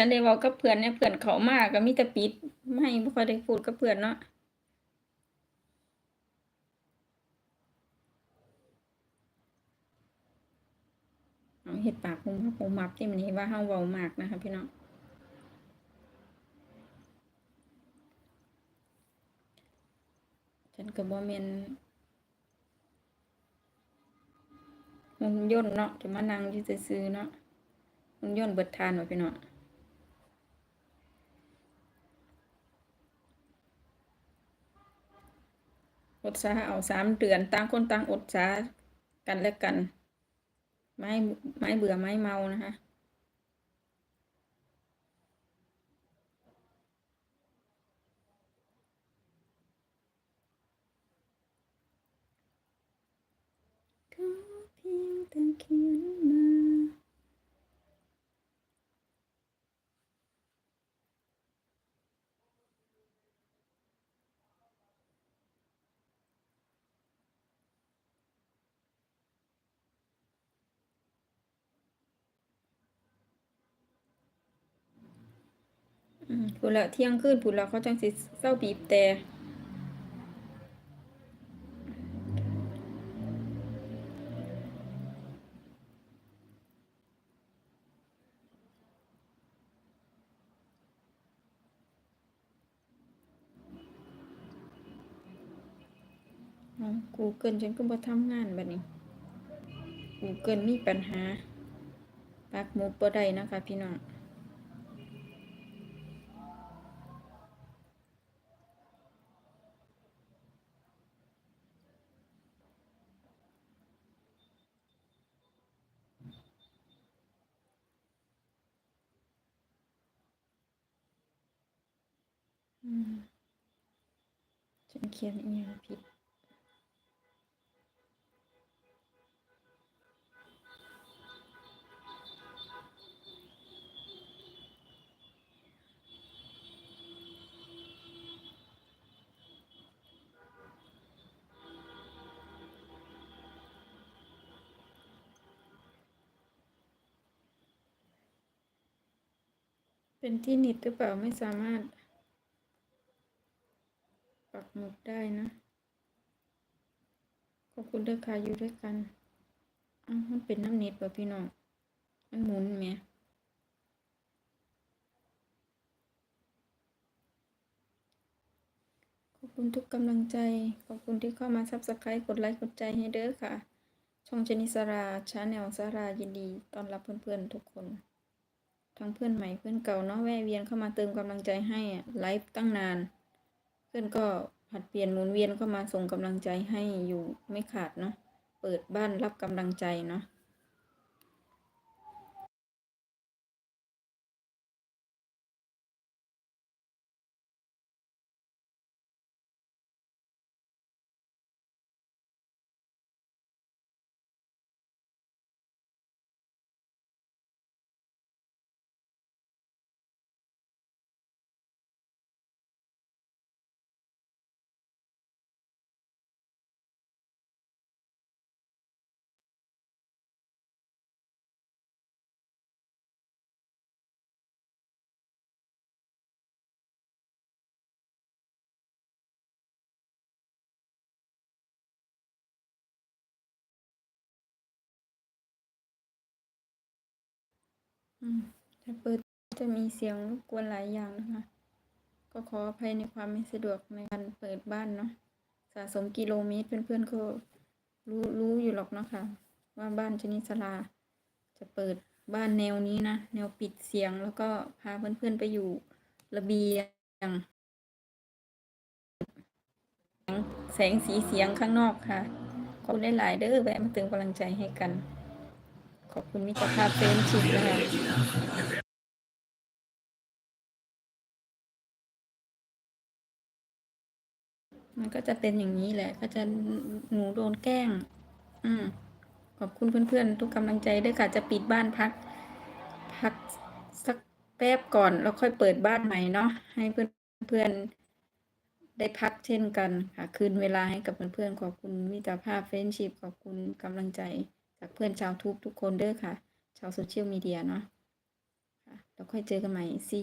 ฉันได้เว้ากับเพื่อนเนี่ยเพื่อนเขามากก็มีแต่ปิด ไม่บ่ค่อยได้พูดกับเพื่อนเนาะเอาเฮ็ดปากผมมับผมมับที่มันเห็นว่าเฮาเว้ามากนะคะพี่น้องฉันก็บ่แม่นหุ่นยนเนาะจะมานั่งยู่ซื่อเนาะหุ่นยนเบิดทานว่าพี่น้อง ดสาเอาสามเดือนต่างคนต่างอดสากันและกัน ไม่ไม่เบื่อไม่เมานะคะขอเพียงแต่เขียนมา อืมพูดละเที่ยงคืนพูดละเขาจังสิเศร้าบีบแต่กูเกิลฉันก็บ่ทำงานบัดนี้กูเกิลมีปัญหาปักหมุดบ่ได้นะคะพี่น้อง ฉันเขียนอีกผิดเป็นที่นิดหรือเปล่าไม่สามารถ ปักหมุดได้นะ ขอบคุณเด้อค่ะอยู่ด้วยกันอ้าวมันเป็นน้ำเน็ตป่ะพี่น้อง มันหมุนไหมขอบคุณทุกกำลังใจ ขอบคุณที่เข้ามาซับสไครต์กดไลค์กดใจให้เด้อค่ะ ช่องชนิสราชาแนลสารายินดีต้อนรับเพื่อนๆทุกคนทั้งเพื่อนใหม่เพื่อนเก่าเนาะแวะเวียนเข้ามาเติมกำลังใจให้อะไลฟ์ตั้งนาน เพื่อนก็ผัดเปลี่ยนหมุนเวียนเข้ามาส่งกำลังใจให้อยู่ไม่ขาดเนาะ เปิดบ้านรับกำลังใจเนาะ ถ้าเปิดจะมีเสียงรบกวนหลายอย่างนะคะ ก็ขออภัยในความไม่สะดวกในการเปิดบ้านเนาะ สะสมกิโลเมตรเพื่อนๆก็รู้รู้อยู่หรอกเนาะค่ะว่าบ้านชนิสลา จะเปิดบ้านแนวนี้นะ แนวปิดเสียงแล้วก็พาเพื่อนๆไปอยู่ระเบียง แสงสีเสียงข้างนอกค่ะขอบคุณได้หลายเด้อแวะมาเติมกำลังใจให้กัน ขอบคุณมิตรภาพเฟรนชิพนะคะมันก็จะเป็นอย่างนี้แหละ ก็จะหนูโดนแกล้ง อืมขอบคุณเพื่อนๆ ทุกกำลังใจด้วยค่ะ จะปิดบ้านพัก พักสักแป๊บก่อน แล้วค่อยเปิดบ้านใหม่เนาะ ให้เพื่อนๆ ได้พักเช่นกันค่ะ คืนเวลาให้กับเพื่อนๆ ขอบคุณมิตรภาพเฟรนชิพขอบคุณกำลังใจ จากเพื่อนชาวทุกทุกคนเด้อค่ะ ชาวโซเชียลมีเดียเนาะแล้วค่อยเจอกันใหม่ซี